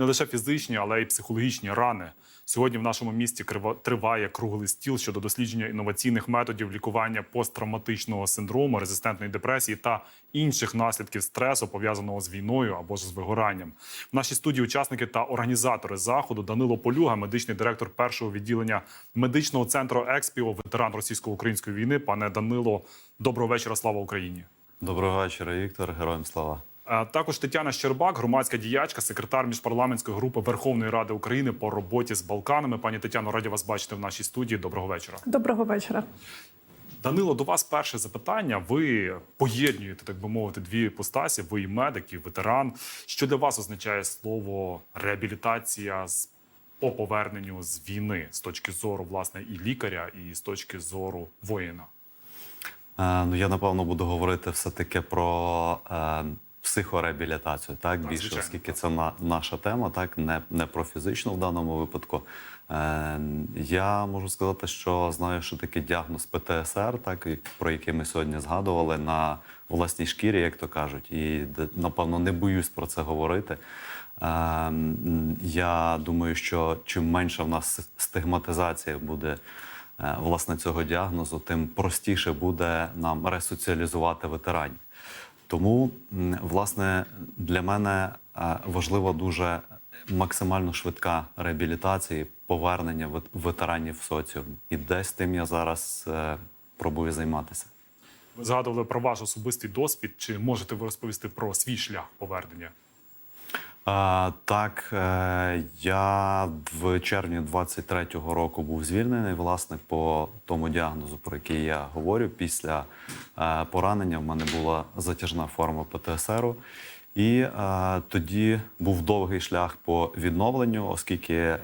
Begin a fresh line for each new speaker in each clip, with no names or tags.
не лише фізичні, але й психологічні рани. Сьогодні в нашому місті триває круглий стіл щодо дослідження інноваційних методів лікування посттравматичного синдрому, резистентної депресії та інших наслідків стресу, пов'язаного з війною або ж з вигоранням. В нашій студії учасники та організатори заходу Данило Полюга, медичний директор першого відділення медичного центру Експіо, ветеран російсько-української війни. Пане Данило, доброго вечора. Слава Україні.
Доброго вечора, Віктор. Героям слава.
Е, Також Тетяна Щербак, громадська діячка, секретар міжпарламентської групи Верховної Ради України по роботі з Балканами. Пані Тетяно, раді вас бачити в нашій студії. Доброго вечора.
Доброго вечора.
Данило, до вас перше запитання. Ви поєднуєте, так би мовити, дві постасі. Ви і медик, і ветеран. Що для вас означає слово реабілітація з по поверненню з війни з точки зору власне і лікаря, і з точки зору воїна?
Е, ну я напевно буду говорити все таки про е, психореабілітацію, так більше,
звичайно,
оскільки це на, наша тема, так не, не про фізичну в даному випадку. Е, я можу сказати, що знаю, що таке діагноз ПТСР, так про який ми сьогодні згадували на власній шкірі, як то кажуть, і напевно не боюсь про це говорити. Е, я думаю, що чим менша в нас стигматизація буде е, власне цього діагнозу, тим простіше буде нам ресоціалізувати ветеранів. Тому, власне, для мене е, важлива дуже максимально швидка реабілітація, повернення вет- ветеранів в соціум. І десь тим я зараз е, пробую займатися.
Ви згадували про ваш особистий досвід. Чи можете ви розповісти про свій шлях повернення?
Так, е, я в червні 23-го року був звільнений, власне, по тому діагнозу, про який я говорю. Після е, поранення в мене була затяжна форма ПТСРу. І е, тоді був довгий шлях по відновленню, оскільки е,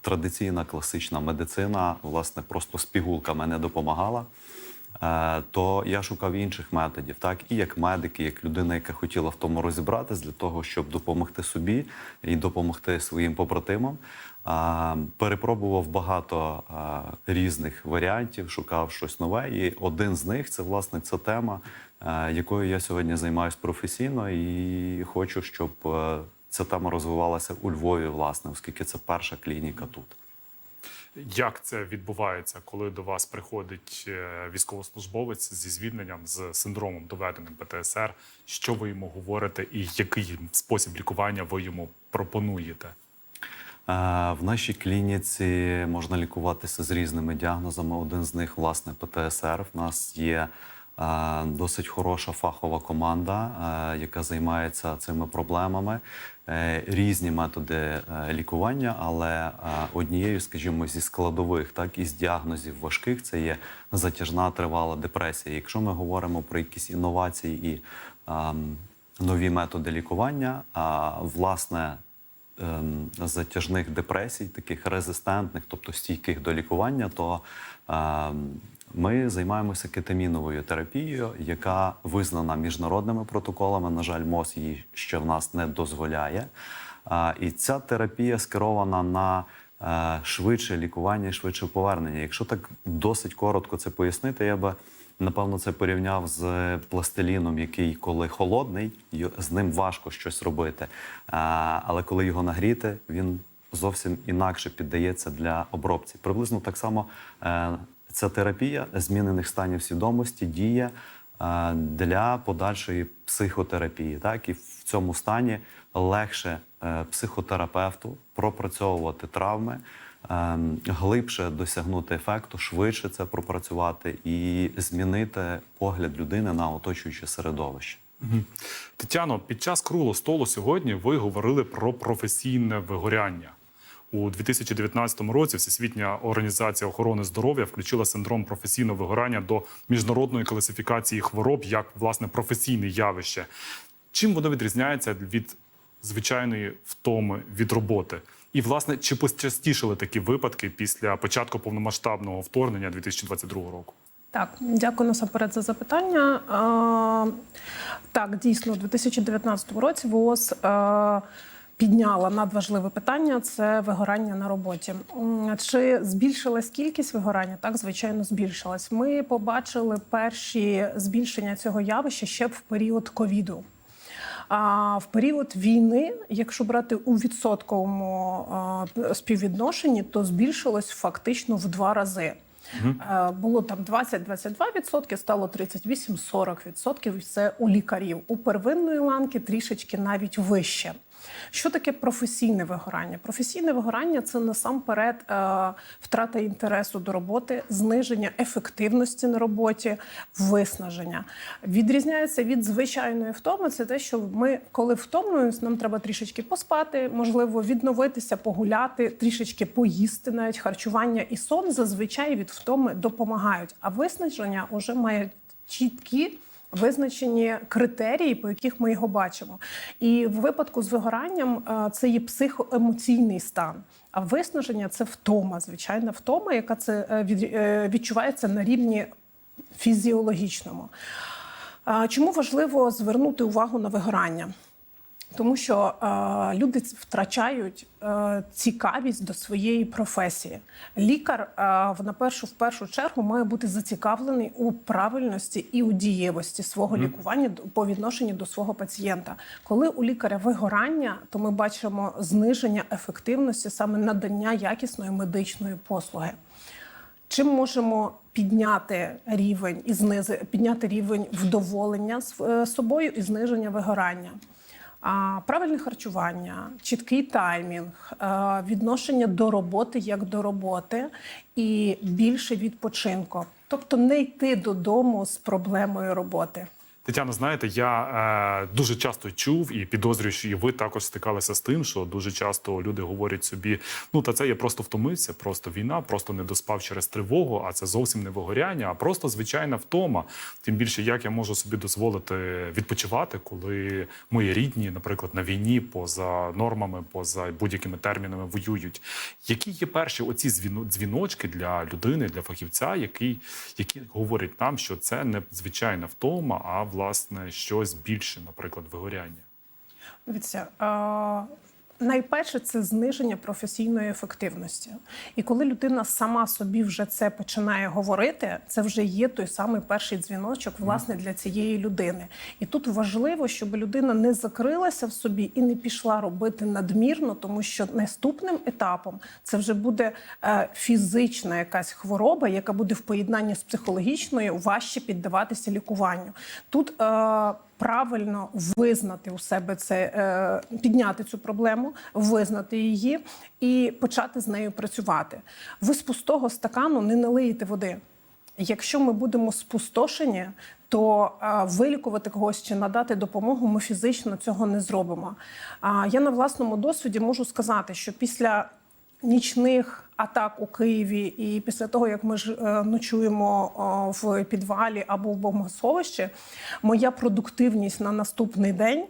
традиційна класична медицина, власне, просто з пігулками не допомагала. Е, то я шукав інших методів, так і як медик, і як людина, яка хотіла в тому розібратись для того, щоб допомогти собі і допомогти своїм побратимам. Е, Перепробував багато е, різних варіантів, шукав щось нове. І один з них це власне ця тема, якою я сьогодні займаюся професійно, і хочу, щоб ця тема розвивалася у Львові, власне, оскільки це перша клініка тут.
Як це відбувається, коли до вас приходить е, військовослужбовець зі звільненням з синдромом доведеним ПТСР? Що ви йому говорите, і який спосіб лікування ви йому пропонуєте?
Е, В нашій клініці можна лікуватися з різними діагнозами. Один з них, власне, ПТСР. В нас є досить хороша фахова команда, е, яка займається цими проблемами. Е, Різні методи е, лікування, але е, однією, скажімо, зі складових, так із діагнозів важких, це є затяжна тривала депресія. Якщо ми говоримо про якісь інновації і ем, нові методи лікування, а власне ем, затяжних депресій, таких резистентних, тобто стійких до лікування, то ем, ми займаємося кетаміновою терапією, яка визнана міжнародними протоколами. На жаль, МОЗ її ще в нас не дозволяє. І ця терапія скерована на е, швидше лікування і швидше повернення. Якщо так досить коротко це пояснити, я би напевно це порівняв з пластиліном, який коли холодний, з ним важко щось робити. Але коли його нагріти, він зовсім інакше піддається для обробці. Приблизно так само е, ця терапія змінених станів свідомості діє е, для подальшої психотерапії. Так і в цьому стані легше е, психотерапевту пропрацьовувати травми, е, глибше досягнути ефекту, швидше це пропрацювати і змінити погляд людини на оточуюче середовище.
Тетяно, під час круглого столу сьогодні ви говорили про професійне вигоряння. У 2019 році Всесвітня організація охорони здоров'я включила синдром професійного вигорання до міжнародної класифікації хвороб як власне професійне явище. Чим воно відрізняється від звичайної втоми від роботи? І, власне, чи почастішили такі випадки після початку повномасштабного вторгнення 2022 року?
Так, дякую насамперед за запитання. А, так, дійсно, у 2019 році ВООЗ а, підняла надважливе питання це вигорання на роботі. Чи збільшилась кількість вигорання? Так, звичайно, збільшилась. Ми побачили перші збільшення цього явища ще в період ковіду. А в період війни, якщо брати у відсотковому співвідношенні, то збільшилось фактично в два рази. Е, Було там 20-22%, стало 38-40%. І це у лікарів. У первинної ланки трішечки навіть вище. Що таке професійне вигорання? Професійне вигорання це насамперед е, втрата інтересу до роботи, зниження ефективності на роботі, виснаження. Відрізняється від звичайної втоми. Це те, що ми, коли втомлюємось, нам треба трішечки поспати, можливо, відновитися, погуляти, трішечки поїсти, навіть харчування і сон зазвичай від втоми допомагають. А виснаження вже має чіткі визначені критерії, по яких ми його бачимо. І в випадку з вигоранням е, це є психоемоційний стан. А виснаження це втома, звичайна втома, яка це е, е, відчувається на рівні фізіологічному. Чому важливо звернути увагу на вигорання? Тому що е, люди втрачають е, цікавість до своєї професії. Лікар е, в- на першу в першу чергу має бути зацікавлений у правильності і у дієвості свого лікування по відношенню до свого пацієнта. Коли у лікаря вигорання, то ми бачимо зниження ефективності саме надання якісної медичної послуги. Чим можемо підняти рівень і знизи підняти рівень вдоволення з е, собою і зниження вигорання? Правильне харчування, чіткий таймінг, е, відношення до роботи як до роботи і більше відпочинку. Тобто не йти додому з проблемою роботи.
Тетяно, знаєте, я е, дуже часто чув і підозрюю, що і ви також стикалися з тим, що дуже часто люди говорять собі: ну та це я просто втомився, просто війна, просто не доспав через тривогу, а це зовсім не вигоряння, а просто звичайна втома. Тим більше, як я можу собі дозволити відпочивати, коли мої рідні, наприклад, на війні поза нормами, поза будь-якими термінами воюють. Які є перші оці дзвіно- дзвіночки для людини, для фахівця, який, які говорять нам, що це не звичайна втома, а власне щось більше, наприклад, вигоряння.
Дивіться, найперше це зниження професійної ефективності. І коли людина сама собі вже це починає говорити, це вже є той самий перший дзвіночок власне для цієї людини. І тут важливо, щоб людина не закрилася в собі і не пішла робити надмірно, тому що наступним етапом це вже буде е, фізична якась хвороба, яка буде в поєднанні з психологічною важче піддаватися лікуванню. Тут е, правильно визнати у себе це, е, підняти цю проблему, визнати її і почати з нею працювати. Ви з пустого стакану не налиєте води. Якщо ми будемо спустошені, то е, вилікувати когось чи надати допомогу ми фізично цього не зробимо. Я на власному досвіді можу сказати, що після нічних атак у Києві, і після того, як ми ж е, ночуємо в підвалі або в бомбосховищі, моя продуктивність на наступний день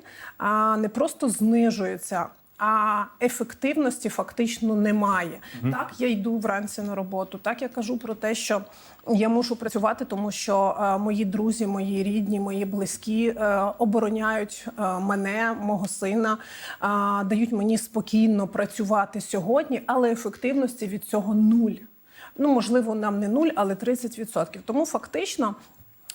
не просто знижується. А ефективності фактично немає. Так, я йду вранці на роботу. Так я кажу про те, що я мушу працювати, тому що е, мої друзі, мої рідні, мої близькі е, обороняють е, мене, мого сина, е, дають мені спокійно працювати сьогодні, але ефективності від цього нуль. Ну можливо, нам не нуль, але 30%. Тому фактично.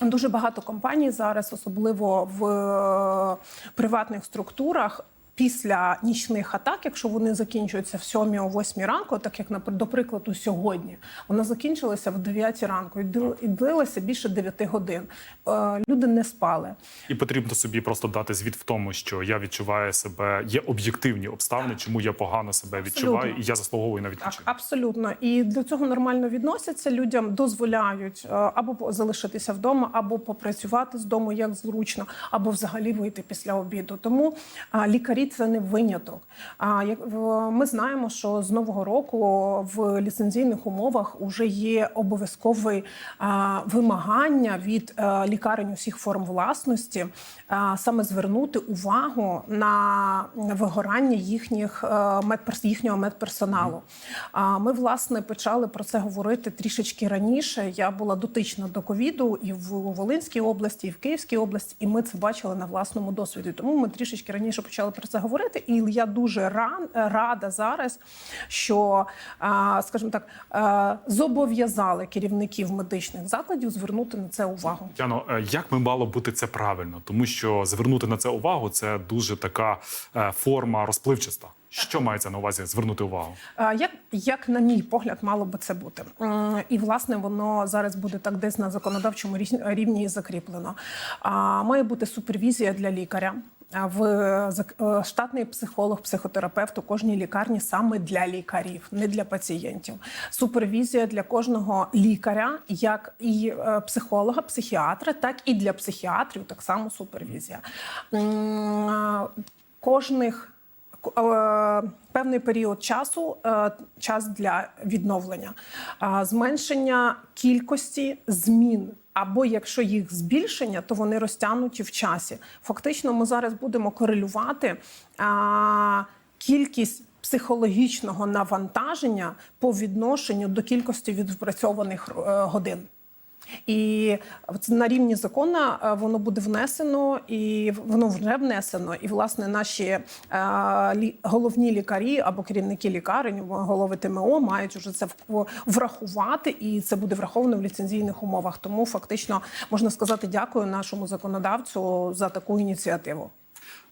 Дуже багато компаній зараз, особливо в е, приватних структурах. Після нічних атак, якщо вони закінчуються в 7 о 8 ранку, так як до прикладу сьогодні, вона закінчилася в 9 ранку і длилася більше 9 годин. Е, Люди не спали.
І потрібно собі просто дати звіт в тому, що я відчуваю себе, є об'єктивні обставини, чому я погано себе відчуваю,
Абсолютно.
і я заслуговую на
Так,
відпочинок.
абсолютно. І до цього нормально відносяться. Людям дозволяють е, або залишитися вдома, або попрацювати з дому як зручно, або взагалі вийти після обіду. Тому а, лікарі це не виняток. А як ми знаємо, що з нового року в ліцензійних умовах вже є обов'язкове вимагання від е, лікарень усіх форм власності саме звернути увагу на вигорання їхніх е, медперс- їхнього медперсоналу. А ми власне почали про це говорити трішечки раніше. Я була дотична до ковіду і в Волинській області, і в Київській області, і ми це бачили на власному досвіді. Тому ми трішечки раніше почали про це це говорити. І я дуже ран- рада зараз, що, скажімо так, зобов'язали керівників медичних закладів звернути на це увагу.
Тетяно, е, як ми мало бути це правильно? Тому що звернути на це увагу це дуже така е, форма розпливчаста. Що мається на увазі звернути увагу?
Як, як на мій погляд, мало би це бути, і власне воно зараз буде так десь на законодавчому рівні закріплено. Має бути супервізія для лікаря. В зак- е, штатний психолог, психотерапевт у кожній лікарні саме для лікарів, не для пацієнтів. Супервізія для кожного лікаря, як і е, психолога, психіатра, так і для психіатрів, так само супервізія. Кожних Е, певний період часу е, час для відновлення, Е, зменшення кількості змін. Або якщо їх збільшення, то вони розтягнуті в часі. Фактично, ми зараз будемо корелювати а, кількість психологічного навантаження по відношенню до кількості відпрацьованих е, годин. І на рівні закону е, воно буде внесено, і воно вже внесено. І власне наші е, головні лікарі або керівники лікарень, голови ТМО мають уже це врахувати, і це буде враховано в ліцензійних умовах. Тому фактично можна сказати дякую нашому законодавцю за таку ініціативу.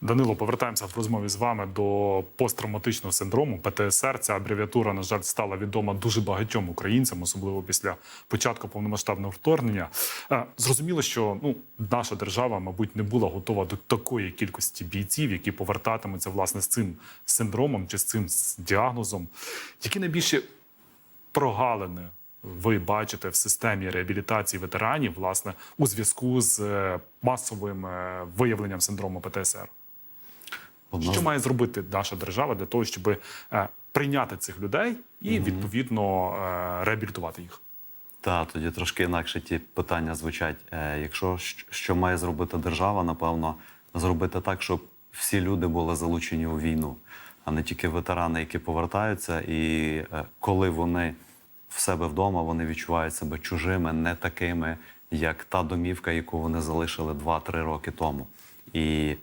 Данило, повертаємося в розмові з вами до посттравматичного синдрому ПТСР. Ця абревіатура, на жаль, стала відома дуже багатьом українцям, особливо після початку повномасштабного вторгнення. Е, Зрозуміло, що ну наша держава, мабуть, не була готова до такої кількості бійців, які повертатимуться власне з цим синдромом чи з цим діагнозом. Які найбільші прогалини ви бачите в системі реабілітації ветеранів, власне, у зв'язку з е, масовим е, виявленням синдрому ПТСР?
Одна
Що має зробити наша держава для того, щоб е, прийняти цих людей і відповідно е, реабілітувати їх?
Та тоді трошки інакше ті питання звучать. Е, якщо що має зробити держава, напевно, зробити так, щоб всі люди були залучені у війну, а не тільки ветерани, які повертаються, і коли вони в себе вдома, вони відчувають себе чужими, не такими, як та домівка, яку вони залишили 2-3 роки тому. І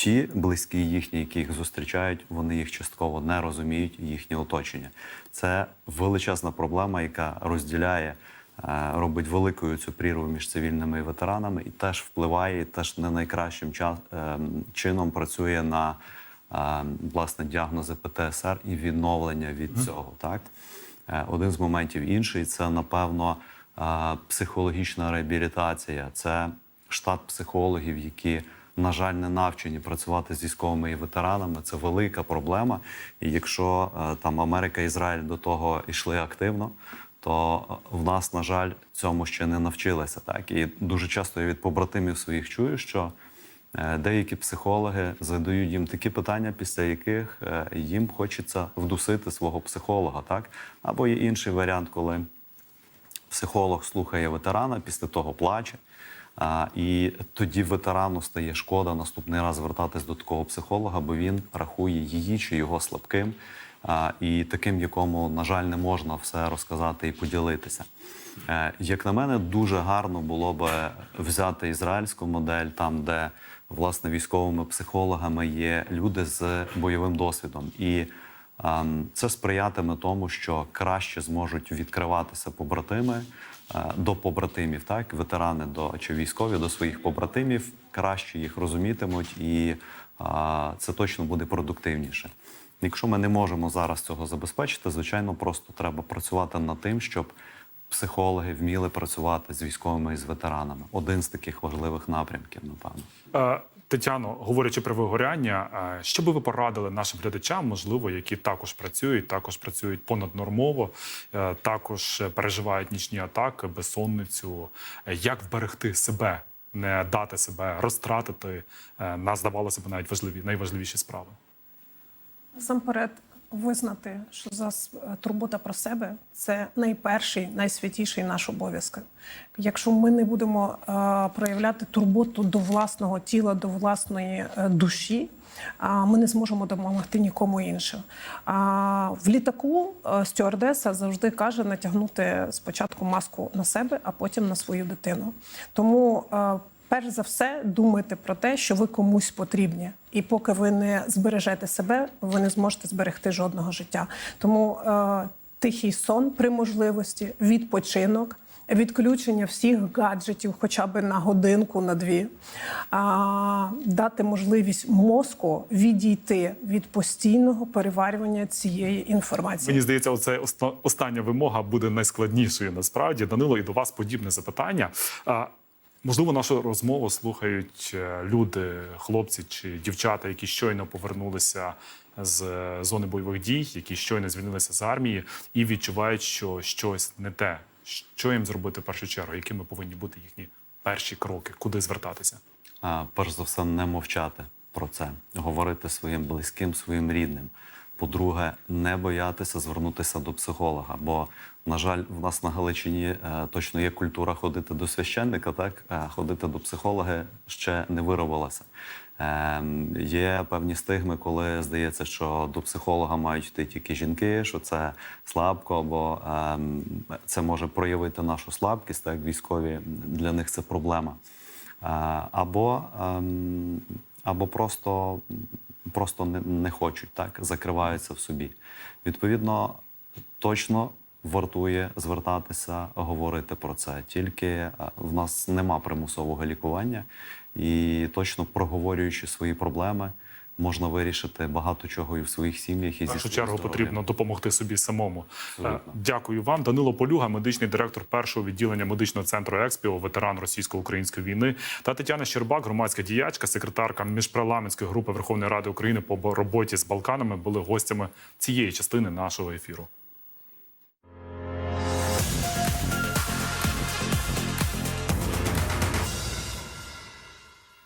ті близькі їхні, які їх зустрічають, вони їх частково не розуміють, їхнє оточення. Це величезна проблема, яка розділяє, е, робить великою цю прірву між цивільними і ветеранами, і теж впливає, і теж не найкращим е, чином працює на е, власне діагнози ПТСР і відновлення від цього. Так Е, один з моментів інший це напевно е, психологічна реабілітація. Це штат психологів, які на жаль, не навчені працювати з військовими і ветеранами. Це велика проблема. І якщо е, там Америка і Ізраїль до того йшли активно, то е, в нас, на жаль, цьому ще не навчилися. Так і дуже часто я від побратимів своїх чую, що е, деякі психологи задають їм такі питання, після яких їм хочеться вдусити свого психолога, так або є інший варіант, коли психолог слухає ветерана, після того плаче. А, і тоді ветерану стає шкода наступний раз звертатись до такого психолога, бо він рахує її чи його слабким, а, і таким, якому, на жаль, не можна все розказати і поділитися. Е, Як на мене, дуже гарно було би взяти ізраїльську модель, там, де власне військовими психологами є люди з бойовим досвідом. І Це сприятиме тому, що краще зможуть відкриватися побратими е, до побратимів, так ветерани до чи військові до своїх побратимів, краще їх розумітимуть, і це точно буде продуктивніше. Якщо ми не можемо зараз цього забезпечити, звичайно, просто треба працювати над тим, щоб психологи вміли працювати з військовими і з ветеранами. Один з таких важливих напрямків, напевно.
Тетяно, говорячи про вигоряння, що би ви порадили нашим глядачам, можливо, які також працюють, також працюють понаднормово, е, також переживають нічні атаки, безсонницю. Як вберегти себе, не дати себе розтратити е, на здавалося б навіть важливі найважливіші справи?
Насамперед визнати, що за турбота про себе це найперший, найсвятіший наш обов'язок. Якщо ми не будемо е, проявляти турботу до власного тіла, до власної е, душі, ми не зможемо допомогти нікому іншому. В літаку е, стюардеса завжди каже натягнути спочатку маску на себе, а потім на свою дитину. Тому перш за все думайте про те, що ви комусь потрібні. І поки ви не збережете себе, ви не зможете зберегти жодного життя. Тому е, тихий сон при можливості, відпочинок. Відключення всіх гаджетів, хоча б на годинку, на дві, а, дати можливість мозку відійти від постійного переварювання цієї інформації.
Мені здається, оце остання вимога буде найскладнішою. Насправді, Данило, і до вас подібне запитання. Можливо, нашу розмову слухають е, люди, хлопці чи дівчата, які щойно повернулися з е, зони бойових дій, які щойно звільнилися з армії, і відчувають, що щось не те. Що їм зробити в першу чергу? Якими повинні бути їхні перші кроки? Куди звертатися?
А, перш за все, не мовчати про це, говорити своїм близьким, своїм рідним. По-друге, не боятися звернутися до психолога. Бо, на жаль, в нас на Галичині е, точно є культура ходити до священника, так Е, ходити до психолога ще не виробилася. Е, є певні стигми, коли здається, що до психолога мають йти тільки жінки, що це слабко, або ем, це може проявити нашу слабкість. Так, військові для них це проблема. Е, або, ем, або просто, просто не хочуть, так, закриваються в собі. Відповідно, точно вартує звертатися, говорити про це. Тільки е, в нас нема примусового лікування, і точно проговорюючи свої проблеми, можна вирішити багато чого і в своїх сім'ях, і
В
зі
першу чергу
здоров'ям.
потрібно допомогти собі самому.
Абсолютно.
Е, Дякую вам. Данило Полюга, медичний директор першого відділення медичного центру Експіо, ветеран російсько-української війни, та Тетяна Щербак, громадська діячка, секретарка міжпарламентської групи Верховної Ради України по роботі з Балканами, були гостями цієї частини нашого ефіру.